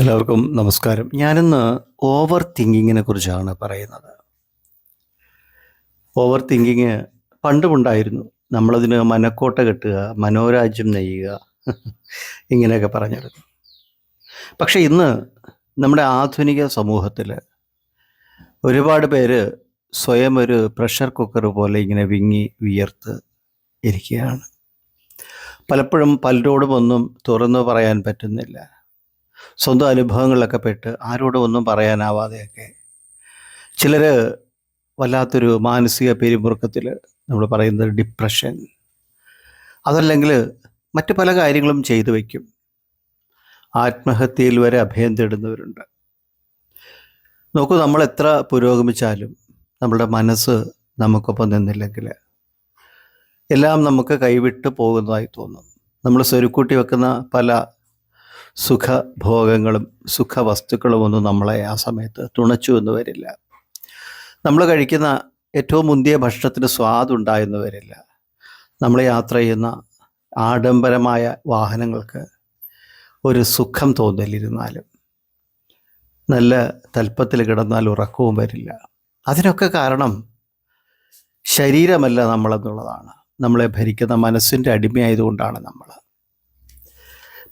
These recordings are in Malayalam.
എല്ലാവർക്കും നമസ്കാരം. ഞാനിന്ന് ഓവർ തിങ്കിങ്ങിനെ കുറിച്ചാണ് പറയുന്നത്. ഓവർ തിങ്കിങ് പണ്ടുമുണ്ടായിരുന്നു. നമ്മളതിന് മനക്കോട്ട കെട്ടുക മനോരാജ്യം നെയ്യുക ഇങ്ങനെയൊക്കെ പറഞ്ഞിരുന്നു. പക്ഷേ ഇന്ന് നമ്മുടെ ആധുനിക സമൂഹത്തിൽ ഒരുപാട് പേര് സ്വയം ഒരു പ്രഷർ കുക്കർ പോലെ ഇങ്ങനെ വിങ്ങി വിയർത്ത് ഇരിക്കുകയാണ്. പലപ്പോഴും പലരോടും ഒന്നും തുറന്നു പറയാൻ പറ്റുന്നില്ല. സ്വന്തം അനുഭവങ്ങളിലൊക്കെ പെട്ട് ആരോടും ഒന്നും പറയാനാവാതെയൊക്കെ. ചിലർ വല്ലാത്തൊരു മാനസിക പിരിമുറുക്കത്തിൽ നമ്മൾ പറയുന്നത് ഡിപ്രഷൻ അതല്ലെങ്കിൽ മറ്റു പല കാര്യങ്ങളും ചെയ്തു വയ്ക്കും. ആത്മഹത്യയിൽ വരെ അഭയം തേടുന്നവരുണ്ട്. നോക്കൂ നമ്മൾ എത്ര പുരോഗമിച്ചാലും നമ്മുടെ മനസ്സ് നമുക്കൊപ്പം നിന്നില്ലെങ്കിൽ എല്ലാം നമുക്ക് കൈവിട്ട് പോകുന്നതായി തോന്നും. നമ്മൾ സ്വരുക്കൂട്ടി വെക്കുന്ന പല സുഖഭോഗങ്ങളും സുഖവസ്തുക്കളും ഒന്നും നമ്മളെ ആ സമയത്ത് തുണച്ചു എന്ന് വരില്ല. നമ്മൾ കഴിക്കുന്ന ഏറ്റവും മുന്തിയ ഭക്ഷണത്തിന് സ്വാദുണ്ടായെന്ന് വരില്ല. നമ്മൾ യാത്ര ചെയ്യുന്ന ആഡംബരമായ വാഹനങ്ങൾക്ക് ഒരു സുഖം തോന്നലിരുന്നാലും നല്ല തൽപ്പത്തിൽ കിടന്നാൽ ഉറക്കവും വരില്ല. അതിനൊക്കെ കാരണം ശരീരമല്ല നമ്മളെന്നുള്ളതാണ്. നമ്മളെ ഭരിക്കുന്ന മനസ്സിന്റെ അടിമയായതുകൊണ്ടാണ് നമ്മൾ.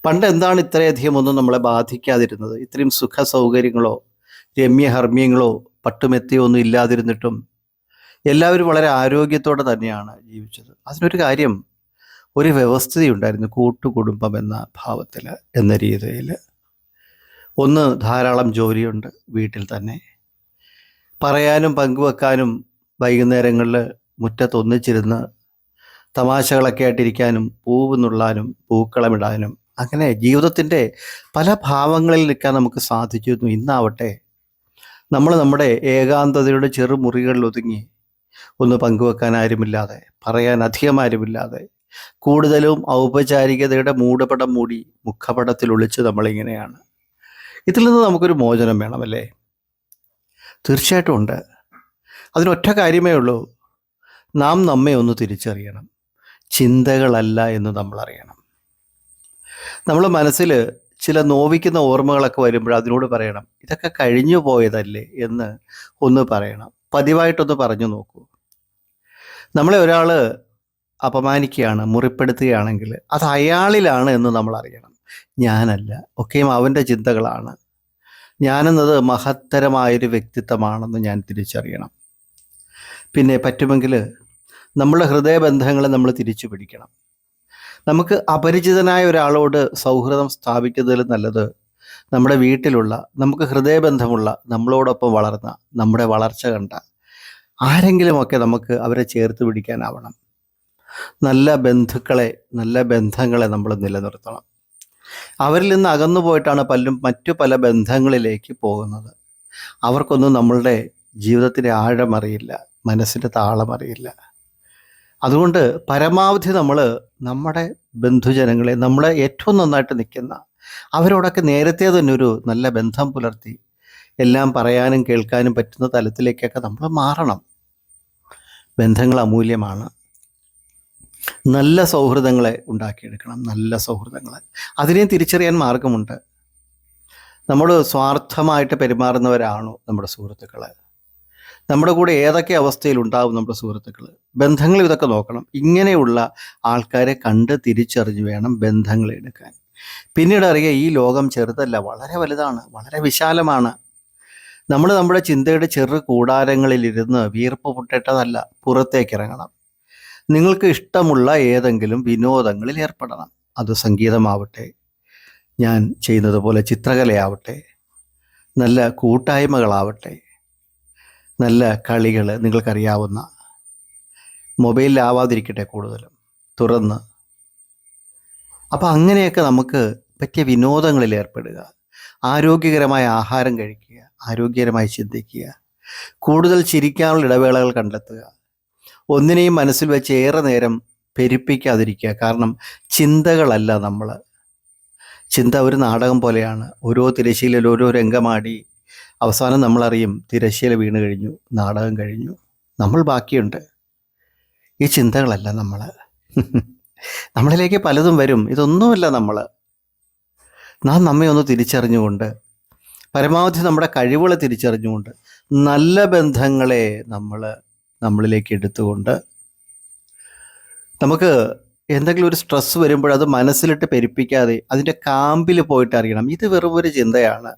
പണ്ട് എന്താണ് ഇത്രയധികം ഒന്നും നമ്മളെ ബാധിക്കാതിരുന്നത്? ഇത്രയും സുഖ സൗകര്യങ്ങളോ രമ്യഹർമ്മ്യങ്ങളോ പട്ടുമെത്തിയോ ഒന്നും ഇല്ലാതിരുന്നിട്ടും എല്ലാവരും വളരെ ആരോഗ്യത്തോടെ തന്നെയാണ് ജീവിച്ചത്. അതിനൊരു കാര്യം ഒരു വ്യവസ്ഥയുണ്ടായിരുന്നു കൂട്ടുകുടുംബം എന്ന ഭാവത്തിൽ എന്ന രീതിയിൽ ഒന്ന് ധാരാളം ജോലിയുണ്ട് വീട്ടിൽ തന്നെ. പറയാനും പങ്കുവെക്കാനും വൈകുന്നേരങ്ങളിൽ മുറ്റത്തൊന്നിച്ചിരുന്ന് തമാശകളൊക്കെ ആയിട്ടിരിക്കാനും പൂവ് നുള്ളാനും പൂക്കളമിടാനും അങ്ങനെ ജീവിതത്തിന്റെ പല ഭാവങ്ങളിൽ നിൽക്കാൻ നമുക്ക് സാധിച്ചിരുന്നു. ഇന്നാവട്ടെ നമ്മൾ നമ്മുടെ ഏകാന്തതയുടെ ചെറുമുറികളിൽ ഒതുങ്ങി ഒന്ന് പങ്കുവെക്കാൻ ആരുമില്ലാതെ പറയാൻ അധികം ആരുമില്ലാതെ കൂടുതലും ഔപചാരികതയുടെ മൂടപടം മൂടി മുഖപടത്തിൽ ഒളിച്ച് നമ്മളിങ്ങനെയാണ്. ഇതിൽ നിന്ന് നമുക്കൊരു മോചനം വേണമല്ലേ? തീർച്ചയായിട്ടും ഉണ്ട്. അതിനൊറ്റ കാര്യമേ ഉള്ളൂ. നാം നമ്മെ ഒന്ന് തിരിച്ചറിയണം. ചിന്തകളല്ല എന്ന് നമ്മൾ അറിയണം നമ്മൾ മനസ്സിൽ ചില നോവിക്കുന്ന ഓർമ്മകളൊക്കെ വരുമ്പോൾ അതിനോട് പറയണം ഇതൊക്കെ കഴിഞ്ഞു പോയതല്ലേ? എന്ന് ഒന്ന് പറയണം. പതിവായിട്ടൊന്ന് പറഞ്ഞു നോക്കൂ. നമ്മളെ ഒരാൾ അപമാനിക്കുകയാണ് മുറിപ്പെടുത്തുകയാണെങ്കിൽ അത് അയാളിലാണ് എന്ന് നമ്മൾ അറിയണം. ഞാനല്ല ഒക്കെയും അവന്റെ ചിന്തകളാണ്. ഞാനെന്നത് മഹത്തരമായൊരു വ്യക്തിത്വമാണെന്ന് ഞാൻ തിരിച്ചറിയണം. പിന്നെ പറ്റുമെങ്കിൽ നമ്മുടെ ഹൃദയബന്ധങ്ങളെ നമ്മൾ തിരിച്ചു പിടിക്കണം. നമുക്ക് അപരിചിതനായ ഒരാളോട് സൗഹൃദം സ്ഥാപിക്കുന്നതിൽ നല്ലത് നമ്മുടെ വീട്ടിലുള്ള നമുക്ക് ഹൃദയബന്ധമുള്ള നമ്മളോടൊപ്പം വളർന്ന നമ്മുടെ വളർച്ച കണ്ട ആരെങ്കിലുമൊക്കെ നമുക്ക് അവരെ ചേർത്ത് പിടിക്കാനാവണം. നല്ല ബന്ധുക്കളെ നല്ല ബന്ധങ്ങളെ നമ്മൾ നിലനിർത്തണം. അവരിൽ നിന്ന് അകന്നു പോയിട്ടാണ് പലരും മറ്റു പല ബന്ധങ്ങളിലേക്ക് പോകുന്നത്. അവർക്കൊന്നും നമ്മളുടെ ജീവിതത്തിന്റെ ആഴം അറിയില്ല മനസ്സിന്റെ താളം അറിയില്ല അതുകൊണ്ട് പരമാവധി നമ്മൾ നമ്മുടെ ബന്ധുജനങ്ങളെ നമ്മളെ ഏറ്റവും നന്നായിട്ട് നിൽക്കുന്ന അവരോടൊക്കെ നേരത്തെ തന്നെ ഒരു നല്ല ബന്ധം പുലർത്തി എല്ലാം പറയാനും കേൾക്കാനും പറ്റുന്ന തലത്തിലേക്കൊക്കെ നമ്മൾ മാറണം. ബന്ധങ്ങൾ അമൂല്യമാണ്. നല്ല സൗഹൃദങ്ങളെ ഉണ്ടാക്കിയെടുക്കണം നല്ല സൗഹൃദങ്ങളെ. അതിനെയും തിരിച്ചറിയാൻ മാർഗമുണ്ട്. നമ്മൾ സ്വാർത്ഥമായിട്ട് പെരുമാറുന്നവരാണോ നമ്മുടെ സുഹൃത്തുക്കൾ നമ്മുടെ കൂടെ ഏതൊക്കെ അവസ്ഥയിൽ ഉണ്ടാവും നമ്മുടെ സുഹൃത്തുക്കൾ? ബന്ധങ്ങൾ ഇതൊക്കെ നോക്കണം. ഇങ്ങനെയുള്ള ആൾക്കാരെ കണ്ട് തിരിച്ചറിഞ്ഞ് വേണം ബന്ധങ്ങൾ എടുക്കാൻ. പിന്നീട് അറിയുക ഈ ലോകം ചെറുതല്ല വളരെ വലുതാണ് വളരെ വിശാലമാണ്. നമ്മൾ നമ്മുടെ ചിന്തയുടെ ചെറു കൂടാരങ്ങളിലിരുന്ന് വീർപ്പ് പൊട്ടേണ്ടതല്ല പുറത്തേക്ക് ഇറങ്ങണം. നിങ്ങൾക്ക് ഇഷ്ടമുള്ള ഏതെങ്കിലും വിനോദങ്ങളിൽ ഏർപ്പെടണം. അത് സംഗീതമാവട്ടെ ഞാൻ ചെയ്യുന്നത് പോലെ ചിത്രകലയാവട്ടെ നല്ല കൂട്ടായ്മകളാവട്ടെ നല്ല കളികൾ നിങ്ങൾക്കറിയാവുന്ന. മൊബൈലിലാവാതിരിക്കട്ടെ കൂടുതലും. തുറന്ന്. അപ്പോൾ അങ്ങനെയൊക്കെ നമുക്ക് പറ്റിയ വിനോദങ്ങളിൽ ഏർപ്പെടുക. ആരോഗ്യകരമായ ആഹാരം കഴിക്കുക. ആരോഗ്യകരമായി ചിന്തിക്കുക. കൂടുതൽ ചിരിക്കാനുള്ള ഇടവേളകൾ കണ്ടെത്തുക. ഒന്നിനെയും മനസ്സിൽ വെച്ച് ഏറെ നേരം പെരുപ്പിക്കാതിരിക്കുക. കാരണം ചിന്തകളല്ല നമ്മൾ ചിന്ത ഒരു നാടകം പോലെയാണ്. ഓരോ തിരശ്ശീലയിൽ ഓരോ രംഗമാടി അവസാനം നമ്മളറിയും തിരശ്ശീല വീണ് കഴിഞ്ഞു നാടകം കഴിഞ്ഞു. നമ്മൾ ബാക്കിയുണ്ട്. ഈ ചിന്തകളല്ല നമ്മൾ നമ്മളിലേക്ക് പലതും വരും. ഇതൊന്നുമല്ല നമ്മൾ നാം നമ്മെ ഒന്ന് തിരിച്ചറിഞ്ഞുകൊണ്ട് പരമാവധി നമ്മുടെ കഴിവുകളെ തിരിച്ചറിഞ്ഞുകൊണ്ട് നല്ല ബന്ധങ്ങളെ നമ്മൾ നമ്മളിലേക്ക് എടുത്തുകൊണ്ട് നമുക്ക് എന്തെങ്കിലും ഒരു സ്ട്രെസ് വരുമ്പോൾ അത് മനസ്സിലിട്ട് പെരുപ്പിക്കാതെ അതിന്റെ കാമ്പിൽ പോയിട്ട് അറിയണം. ഇത് വെറും ഒരു ചിന്തയാണ്.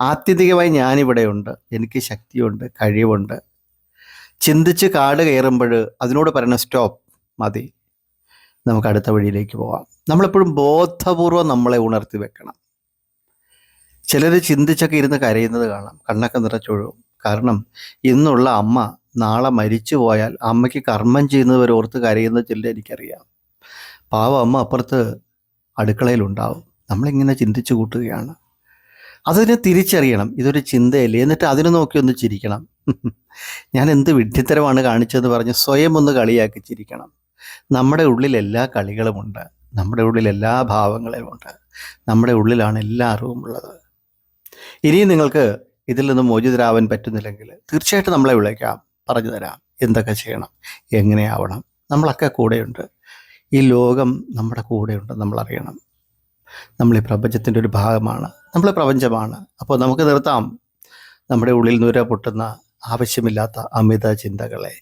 ആത്യന്തികമായി ഞാനിവിടെയുണ്ട് എനിക്ക് ശക്തിയുണ്ട് കഴിവുണ്ട്. ചിന്തിച്ച് കാട് കയറുമ്പോൾ അതിനോട് പറയണം സ്റ്റോപ്പ് മതി. നമുക്ക് അടുത്ത വഴിയിലേക്ക് പോവാം. നമ്മളെപ്പോഴും ബോധപൂർവം നമ്മളെ ഉണർത്തി വെക്കണം. ചിലർ ചിന്തിച്ചൊക്കെ ഇരുന്ന് കരയുന്നത് കാണാം. കണ്ണൊക്കെ നിറച്ചൊഴുകും. കാരണം ഇന്നുള്ള അമ്മ നാളെ മരിച്ചു പോയാൽ അമ്മയ്ക്ക് കർമ്മം ചെയ്യുന്നവർ ഓർത്ത് കരയുന്ന ചില എനിക്കറിയാം. പാവ അമ്മ അപ്പുറത്ത് അടുക്കളയിലുണ്ടാവും. നമ്മളിങ്ങനെ ചിന്തിച്ചു കൂട്ടുകയാണ്. അതിനെ തിരിച്ചറിയണം. ഇതൊരു ചിന്തയല്ലേ? എന്നിട്ട് അതിനെ നോക്കി ഒന്ന് ചിരിക്കണം. ഞാൻ എന്ത് വിഡ്ഢിത്തരമാണ് കാണിച്ചതെന്ന് പറഞ്ഞ് സ്വയം ഒന്ന് കളിയാക്കി ചിരിക്കണം. നമ്മുടെ ഉള്ളിൽ എല്ലാ കളികളുമുണ്ട് നമ്മുടെ ഉള്ളിൽ എല്ലാ ഭാവങ്ങളുമുണ്ട് നമ്മുടെ ഉള്ളിലാണ് എല്ലാ അറിവും ഉള്ളത്. ഇനിയും നിങ്ങൾക്ക് ഇതിൽ നിന്ന് മോചിതരാവാൻ പറ്റുന്നില്ലെങ്കിൽ തീർച്ചയായിട്ടും നമ്മളെ വിളിക്കാം. പറഞ്ഞു തരാം. എന്തൊക്കെ ചെയ്യണം? എങ്ങനെയാവണം? നമ്മളൊക്കെ കൂടെയുണ്ട്. ഈ ലോകം നമ്മുടെ കൂടെയുണ്ട്. നമ്മൾ അറിയണം നമ്മൾ ഈ പ്രപഞ്ചത്തിന്റെ ഒരു ഭാഗമാണ് നമ്മൾ പ്രപഞ്ചമാണ്. അപ്പോൾ നമുക്ക് നിർത്താം. നമ്മുടെ ഉള്ളിൽ നൂര പൊട്ടുന്ന ആവശ്യമില്ലാത്ത അമിത ചിന്തകളെ.